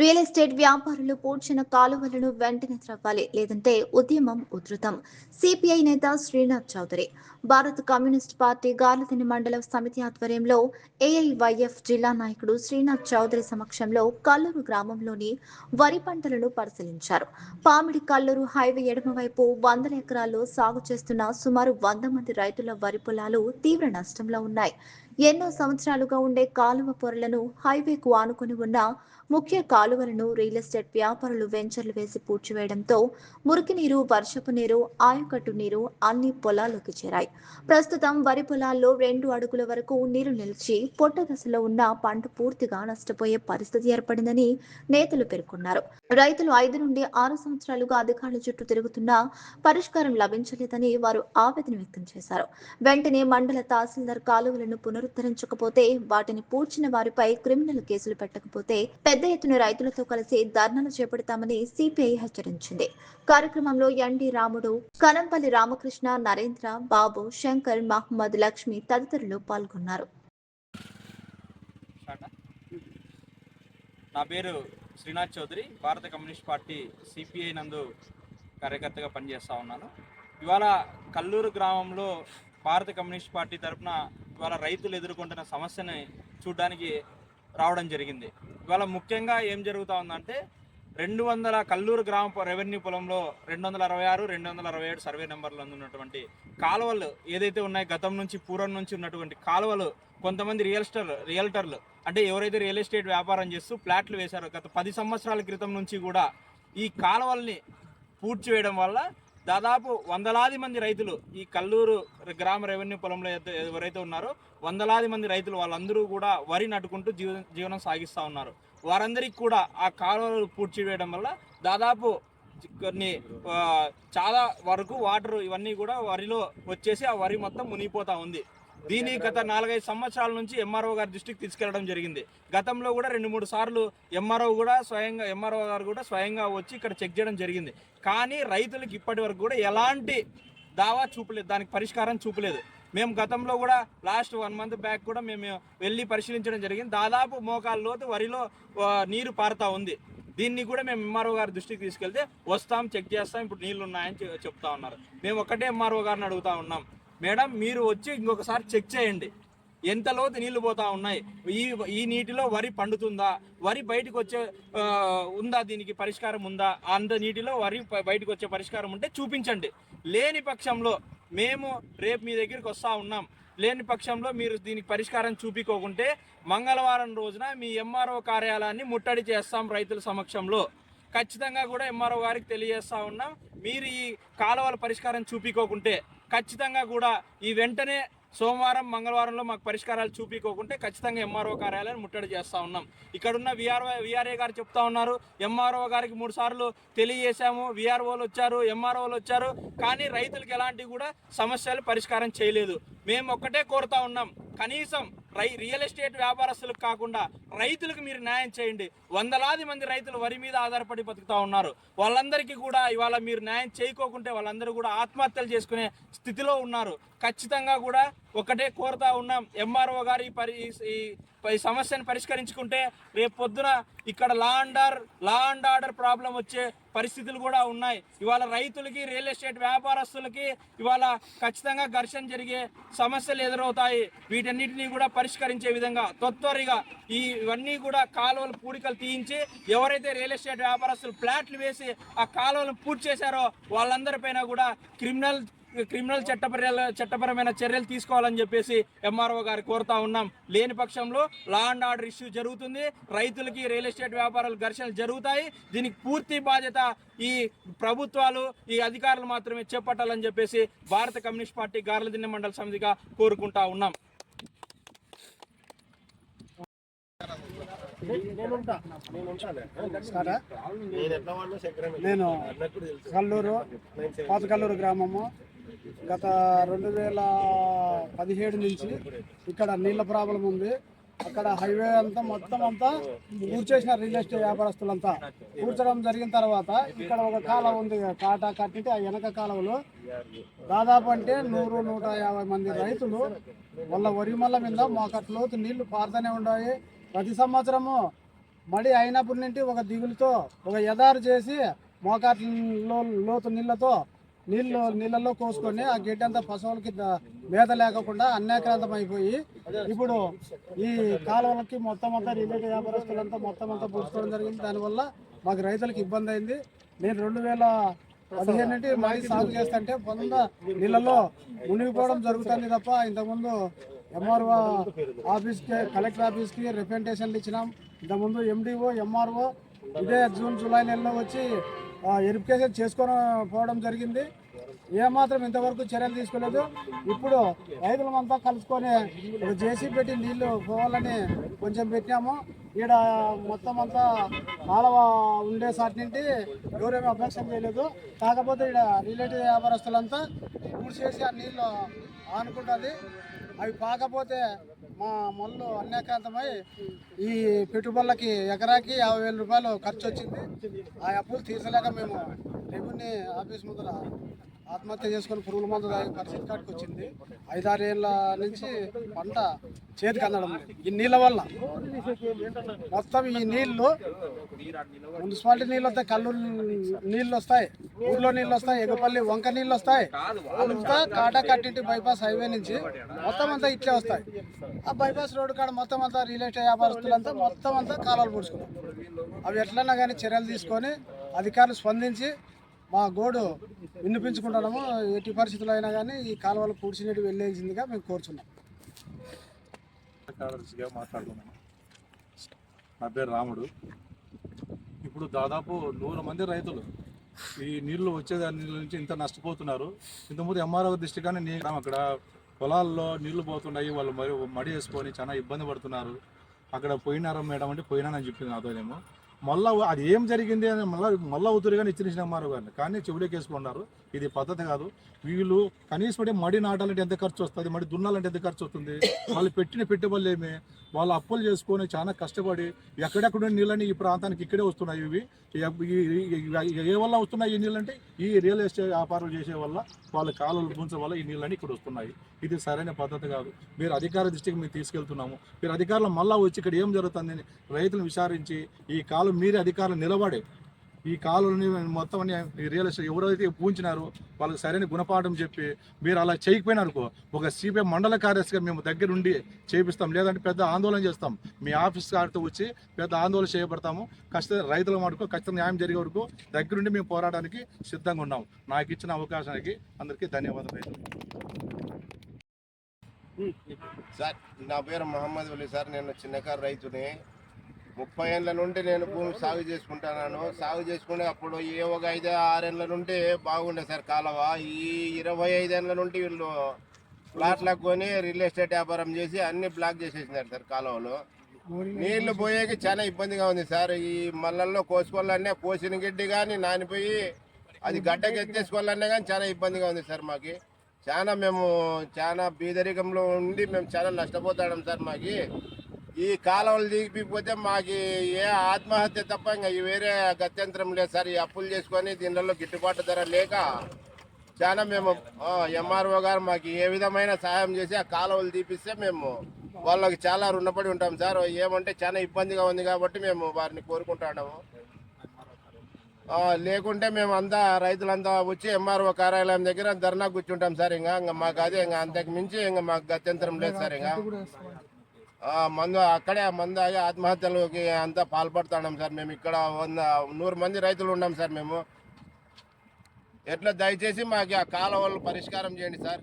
Real estate వ్యాపారులు పూడ్చిన కాలువలను వెంటనే త్రవ్వాలి లేదంటే ఉద్యమం ఉధృతం. సిపిఐ నేత శ్రీనాథ్ చౌదరి భారత కమ్యూనిస్ట్ పార్టీ గార్లదిని మండల సమితి ఆధ్వర్యంలో ఏఐవైఎఫ్ జిల్లా నాయకుడు శ్రీనాథ్ చౌదరి సమక్షంలో కల్లూరు గ్రామంలోని వరి పంటలను పరిశీలించారు. పామిడి కల్లూరు హైవే ఎడమవైపు వందల ఎకరాల్లో సాగు చేస్తున్న సుమారు వంద మంది రైతుల వరి పొలాలు తీవ్ర నష్టంలో ఉన్నాయి. ఎన్నో సంవత్సరాలుగా ఉండే కాలువ పొరలను హైవేకు ఆనుకుని ఉన్న ముఖ్య కాలువలను రియల్ ఎస్టేట్ వ్యాపారులు వెంచర్లు వేసి పూడ్చివేయడంతో మురికి నీరు వర్షపు నీరు ఆయకట్టు నీరు అన్ని పొలాల్లోకి చేరాయి. ప్రస్తుతం వరి పొలాల్లో రెండు అడుగుల వరకు నీరు నిలిచి పొట్ట దశలో ఉన్న పంట పూర్తిగా నష్టపోయే పరిస్థితి ఏర్పడిందని నేతలు పేర్కొన్నారు. రైతులు ఐదు నుండి ఆరు సంవత్సరాలుగా అధికారుల చుట్టూ తిరుగుతున్నా పరిష్కారం లభించలేదని వారు ఆవేదన వ్యక్తం చేశారు. వెంటనే మండల తహసీల్దార్ కాలువలను పునరుద్ధరించకపోతే వాటిని పూడ్చిన వారిపై క్రిమినల్ కేసులు పెట్టకపోతే పెద్ద ఎత్తున రైతులతో కలిసి ధర్నాలు చేపడతామని సిపిఐ హెచ్చరించింది. కార్యక్రమంలో ఎన్డి రాముడు కనంపల్లి రామకృష్ణ నరేంద్ర బాబు శంకర్ మహమ్మద్ లక్ష్మి తదితరులు పాల్గొన్నారు. నా పేరు శ్రీనాథ్ చౌదరి. భారత కమ్యూనిస్ట్ పార్టీ సిపిఐ నందు కార్యకర్తగా పనిచేస్తూ ఉన్నాను. ఇవాళ కల్లూరు గ్రామంలో భారత కమ్యూనిస్ట్ పార్టీ తరఫున ఇవాళ రైతులు ఎదుర్కొంటున్న సమస్యని చూడడానికి రావడం జరిగింది. ఇవాళ ముఖ్యంగా ఏం జరుగుతూ ఉందంటే రెండు వందల కల్లూరు గ్రామ రెవెన్యూ పొలంలో రెండు వందల అరవై ఆరు రెండు వందల అరవై ఏడు సర్వే నెంబర్లు ఉన్నటువంటి కాలువలు ఏదైతే ఉన్నాయో గతం నుంచి పూర్వం నుంచి ఉన్నటువంటి కాలువలు కొంతమంది రియల్స్టర్ రియల్టర్లు అంటే ఎవరైతే రియల్ ఎస్టేట్ వ్యాపారం చేస్తూ ప్లాట్లు వేశారో గత పది సంవత్సరాల క్రితం నుంచి కూడా ఈ కాలువల్ని పూడ్చివేయడం వల్ల దాదాపు వందలాది మంది రైతులు ఈ కల్లూరు గ్రామ రెవెన్యూ పొలంలో అయితే ఎవరైతే ఉన్నారో వందలాది మంది రైతులు వాళ్ళందరూ కూడా వరి నట్టుకుంటూ జీవ జీవనం సాగిస్తూ ఉన్నారు. వారందరికీ కూడా ఆ కాలువలు పూడ్చివేయడం వల్ల దాదాపు కొన్ని చాలా వరకు వాటర్ ఇవన్నీ కూడా వరిలో వచ్చేసి ఆ వరి మొత్తం మునిగిపోతూ ఉంది. దీని గత నాలుగైదు సంవత్సరాల నుంచి ఎంఆర్ఓ గారి దృష్టికి తీసుకెళ్ళడం జరిగింది. గతంలో కూడా రెండు మూడు సార్లు ఎంఆర్ఓ కూడా స్వయంగా ఎంఆర్ఓ గారు కూడా స్వయంగా వచ్చి ఇక్కడ చెక్ చేయడం జరిగింది. కానీ రైతులకు ఇప్పటి వరకు కూడా ఎలాంటి దావా చూపలేదు దానికి పరిష్కారం చూపలేదు. మేము గతంలో కూడా లాస్ట్ వన్ మంత్ బ్యాక్ కూడా మేము వెళ్ళి పరిశీలించడం జరిగింది. దాదాపు మోకాళ్ళ లోతు వరిలో నీరు పారుతా ఉంది. దీన్ని కూడా మేము ఎంఆర్ఓ గారి దృష్టికి తీసుకెళ్తే వస్తాం చెక్ చేస్తాం ఇప్పుడు నీళ్ళు ఉన్నాయని చె- చెప్తా ఉన్నారు. మేము ఒక్కటే ఎంఆర్ఓ గారిని అడుగుతా ఉన్నాం. మేడం మీరు వచ్చి ఇంకొకసారి చెక్ చేయండి. ఎంత లోతు నీళ్ళు పోతా ఉన్నాయి? ఈ ఈ నీటిలో వరి పండుతుందా? వరి బయటకు వచ్చే ఉందా దీనికి పరిష్కారం ఉందా? అంత నీటిలో వరి బయటకు వచ్చే పరిష్కారం ఉంటే చూపించండి. లేని పక్షంలో మేము రేపు మీ దగ్గరికి వస్తా ఉన్నాం. లేని పక్షంలో మీరు దీనికి పరిష్కారం చూపించుకోకుంటే మంగళవారం రోజున మీ ఎంఆర్ఓ కార్యాలయాన్ని ముట్టడి చేస్తాం రైతుల సమక్షంలో. ఖచ్చితంగా కూడా ఎంఆర్ఓ గారికి తెలియజేస్తా ఉన్నాం. మీరు ఈ కాలువల పరిష్కారం చూపించుకోకుంటే ఖచ్చితంగా కూడా ఈ వెంటనే సోమవారం మంగళవారంలో మాకు పరిష్కారాలు చూపించుకోకుంటే ఖచ్చితంగా ఎంఆర్ఓ కార్యాలయాన్ని ముట్టడి చేస్తూ ఉన్నాం. ఇక్కడున్న విఆర్ఓ విఆర్ఏ గారు చెప్తా ఉన్నారు. ఎంఆర్ఓ గారికి మూడు సార్లు తెలియజేశాము. విఆర్ఓలు వచ్చారు ఎంఆర్ఓలు వచ్చారు. కానీ రైతులకు ఎలాంటి కూడా సమస్యలు పరిష్కారం చేయలేదు. మేము ఒక్కటే కోరుతా ఉన్నాం. కనీసం రై రియల్ ఎస్టేట్ వ్యాపారస్తులకు కాకుండా రైతులకు మీరు న్యాయం చేయండి. వందలాది మంది రైతులు వరి మీద ఆధారపడి బతుకుతా ఉన్నారు. వాళ్ళందరికీ కూడా ఇవాళ మీరు న్యాయం చేయకోకుంటే వాళ్ళందరూ కూడా ఆత్మహత్యలు చేసుకునే స్థితిలో ఉన్నారు. ఖచ్చితంగా కూడా ఒకటే కోరుతా ఉన్నాం. ఎంఆర్ఓ గారు ఈ పరి ఈ- సమస్యను పరిష్కరించుకుంటే రేపు పొద్దున ఇక్కడ law and order law and order problem వచ్చే పరిస్థితులు కూడా ఉన్నాయి. ఇవాళ రైతులకి రియల్ ఎస్టేట్ వ్యాపారస్తులకి ఇవాళ ఖచ్చితంగా ఘర్షణ జరిగే సమస్యలు ఎదురవుతాయి. వీటన్నిటిని కూడా పరిష్కరించే విధంగా తొత్వరిగా ఈ ఇవన్నీ కూడా కాలువలు పూడికలు తీయించి ఎవరైతే రియల్ ఎస్టేట్ వ్యాపారస్తులు ఫ్లాట్లు వేసి ఆ కాలువలను పూర్తి చేశారో వాళ్ళందరిపైన కూడా క్రిమినల్ క్రిమినల్ చట్టపర్యాల చట్టపరమైన చర్యలు తీసుకోవాలని చెప్పేసి ఎంఆర్ఓ గారు కోరుతా ఉన్నాం. లేని పక్షంలో లా అండ్ ఆర్డర్ ఇష్యూ జరుగుతుంది. రైతులకి రియల్ ఎస్టేట్ వ్యాపారాలు ఘర్షణలు జరుగుతాయి. దీనికి పూర్తి బాధ్యత ఈ ప్రభుత్వాలు ఈ అధికారులు మాత్రమే చేపట్టాలని చెప్పేసి భారత కమ్యూనిస్ట్ పార్టీ గార్లదిన్నె మండల సమితిగా కోరుకుంటా ఉన్నాం? నేను కల్లూరు పాత కల్లూరు గ్రామము. గత రెండు వేల పదిహేడు నుంచి ఇక్కడ నీళ్ళ ప్రాబ్లం ఉంది. అక్కడ హైవే అంతా మొత్తం అంతా కూర్చేసిన రియల్ ఎస్టేట్ వ్యాపారస్తులంతా. కూర్చడం జరిగిన తర్వాత ఇక్కడ ఒక కాలం ఉంది. కాటా కట్టితే ఆ వెనక కాలంలో దాదాపు అంటే నూరు నూట యాభై మంది రైతులు వాళ్ళ వరి మల్ల మీద మోకట్లోతు నీళ్ళు పారుతూనే ఉన్నాయి ప్రతి సంవత్సరము మడి అయినప్పటి నుండి ఒక దిగులుతో ఒక ఎదారు చేసి మోకాట్లో లోతు నీళ్ళతో నీళ్ళు నీళ్ళల్లో కోసుకొని ఆ గడ్డి అంతా పశువులకి మేత లేకుండా అన్యాక్రాంతం అయిపోయి ఇప్పుడు ఈ కాలువలకి మొత్తం అంతా రిలేటివ్ వ్యాపారస్తులంతా మొత్తం అంతా పూడ్చుకోవడం జరిగింది. దానివల్ల మాకు రైతులకు ఇబ్బంది అయింది. నేను రెండు వేల పదిహేను నుండి మళ్ళీ సాగు చేస్తుంటే పొంద నీళ్ళలో మునిగిపోవడం జరుగుతుంది తప్ప ఇంతకుముందు ఎంఆర్ఓ ఆఫీస్కి కలెక్టర్ ఆఫీస్కి రిప్రజెంటేషన్లు ఇచ్చినాం. ఇంతకుముందు ఎండిఓ ఎంఆర్ఓ ఇదే జూన్ జూలై నెలలో వచ్చి వెరిఫికేషన్ చేసుకొని పోవడం జరిగింది. ఏమాత్రం ఇంతవరకు చర్యలు తీసుకోలేదు. ఇప్పుడు రైతులమంతా కలుసుకొని జేసీ పెట్టి నీళ్ళు పోవాలని కొంచెం పెట్టాము ఈడ మొత్తం అంతా కాలువ ఉండే సాటి నుండి ఎవరేమీ అభ్యక్షం చేయలేదు. కాకపోతే ఈడ రిలేటివ్ వ్యాపారస్తులంతా పూడ్చేసి ఆ నీళ్ళు ఆనుకుంటుంది. అవి పాకపోతే మా మొల్లు అన్యాకాంతమై ఈ పెట్టుబడులకి ఎకరాకి యాభై వేల రూపాయలు ఖర్చు వచ్చింది. ఆ అప్పులు తీర్చలేక మేము రెవెన్యూ ఆఫీస్ ముందర ఆత్మహత్య చేసుకొని పురుగుల మందు తాగి పరిస్థితి కాడికి వచ్చింది. ఐదారేళ్ళ నుంచి పంట చేతికి అందడం ఈ నీళ్ళ వల్ల మొత్తం ఈ నీళ్ళు మున్సిపాలిటీ నీళ్ళు వస్తాయి కల్లూరు నీళ్ళు వస్తాయి ఊర్లో నీళ్ళు వస్తాయి ఎగపల్లి వంక నీళ్ళు వస్తాయి. అంతా కాటాకట్టింటి బైపాస్ హైవే నుంచి మొత్తం అంతా ఇట్లే వస్తాయి. ఆ బైపాస్ రోడ్డు కాడ మొత్తం అంతా రియల్ ఎస్టేట్ వ్యాపారస్తులంతా మొత్తం అంతా కాలాలు పూడ్చుకున్నారు అవి ఎట్లన్నా కానీ చర్యలు తీసుకొని అధికారులు స్పందించి మా గోడు వినిపించుకుంటున్నాము ఎట్టి పరిస్థితులు అయినా కానీ ఈ కాలువలు పూడ్చినట్టు వెళ్ళేసిందిగా మేము కోరుచున్నాం. మాట్లాడుతున్నాను నా పేరు రాముడు. ఇప్పుడు దాదాపు నూరు మంది రైతులు ఈ నీళ్ళు వచ్చే దాని నీళ్ళ నుంచి ఇంత నష్టపోతున్నారు. ఇంతకుముందు ఎంఆర్ఓ దృష్టి కానీ నీ అక్కడ పొలాల్లో నీళ్ళు పోతున్నాయి వాళ్ళు మరి మడి వేసుకొని చాలా ఇబ్బంది పడుతున్నారు. అక్కడ పోయినారా మేడం అంటే పోయినానని చెప్పింది నాతోనేమో. మళ్ళా అది ఏం జరిగింది అని మళ్ళీ మళ్ళా ఉతురుగానే ఇచ్చిన ఎంఆర్ఓ గారిని. కానీ చెవుడేకేసుకున్నారు ఇది పద్ధతి కాదు. వీళ్ళు కనీసం అంటే మడి నాటాలంటే ఎంత ఖర్చు వస్తుంది? మడి దున్నాలంటే ఎంత ఖర్చు వస్తుంది? వాళ్ళు పెట్టిన పెట్టుబడులు ఏమి? వాళ్ళు అప్పులు చేసుకొని చాలా కష్టపడి ఎక్కడెక్కడ నీళ్ళని ఈ ప్రాంతానికి ఇక్కడే వస్తున్నాయి ఇవి. ఏ వల్ల వస్తున్నాయి ఈ నీళ్ళంటే ఈ రియల్ ఎస్టేట్ వ్యాపారం చేసే వల్ల వాళ్ళ కాలువలు పూంచడం వల్ల ఈ నీళ్ళని ఇక్కడ వస్తున్నాయి. ఇది సరైన పద్ధతి కాదు. మీరు అధికార దృష్టికి మేము తీసుకెళ్తున్నాము. మీరు అధికారులు మళ్ళా వచ్చి ఇక్కడ ఏం జరుగుతుందని రైతులను విచారించి ఈ కాలు మీరే అధికారులు నిలబడి ఈ కాలువలని మొత్తం అన్ని రియల్ ఎస్టేట్ ఎవరైతే పూంచినారో వాళ్ళకి సరైన గుణపాఠం చెప్పి మీరు అలా చేయకపోయినారనుకో ఒక సిపిఐ మండల కార్యదర్శిగా మేము దగ్గరుండి చేపిస్తాం. లేదంటే పెద్ద ఆందోళన చేస్తాం. మీ ఆఫీస్ గారితో వచ్చి పెద్ద ఆందోళన చేయబడతాము. ఖచ్చితంగా రైతుల మటుకు ఖచ్చితంగా న్యాయం జరిగే వరకు దగ్గరుండి మేము పోరాటానికి సిద్ధంగా ఉన్నాం. నాకు ఇచ్చిన అవకాశానికి అందరికీ ధన్యవాదాలు రైతులు సార్ నా పేరు మహమ్మద్ అలీ సార్. నేను చిన్నకారు రైతుని. ముప్పై ఏళ్ళ నుండి నేను భూమి సాగు చేసుకుంటున్నాను. సాగు చేసుకునే అప్పుడు ఏ ఒక ఐదు ఆరేళ్ళ నుండి బాగుండే సార్ కాలువ. ఈ ఇరవై ఐదేళ్ళ నుండి వీళ్ళు ప్లాట్లకు కొని రియల్ ఎస్టేట్ వ్యాపారం చేసి అన్ని బ్లాక్ చేసేసినారు సార్ కాలువలు. నీళ్ళు పోయేకి చాలా ఇబ్బందిగా ఉంది సార్. ఈ మల్లల్లో కోసుకోవాలన్నా కోసిన గిడ్డి కానీ నానిపోయి అది గడ్డకి ఎత్తేసుకోవాలన్నా కానీ చాలా ఇబ్బందిగా ఉంది సార్ మాకు. చాలా మేము చాలా బీదరికంలో ఉండి మేము చాలా నష్టపోతాం సార్ మాకి. ఈ కాలువలు దిగిపోతే మాకు ఏ ఆత్మహత్య తప్ప ఇంకా వేరే గత్యంతరం లేదు సార్. ఈ అప్పులు చేసుకొని దీనిలో గిట్టుబాటు ధర లేక చాలా మేము ఎంఆర్ఓ గారు మాకు ఏ విధమైన సహాయం చేసి ఆ కాలువలు తీపిస్తే మేము వాళ్ళకి చాలా రుణపడి ఉంటాం సార్. ఏమంటే చాలా ఇబ్బందిగా ఉంది కాబట్టి మేము వారిని కోరుకుంటున్నాము లేకుంటే మేము అంతా రైతులంతా వచ్చి ఎంఆర్ఓ కార్యాలయం దగ్గర ధర్నా కూర్చుంటాం సార్. ఇంకా ఇంకా మాకు అదే ఇంకా అంతకు మించి ఇంకా మాకు గత్యంతరం లేదు సార్. ఇంకా మందు అక్కడే మందు ఆగి ఆత్మహత్యలకి అంతా పాల్పడుతున్నాం సార్. మేము ఇక్కడ వంద నూరు మంది రైతులు ఉన్నాం సార్ మేము. ఎట్లా దయచేసి మాకు ఆ కాలువలు పరిష్కారం చేయండి సార్.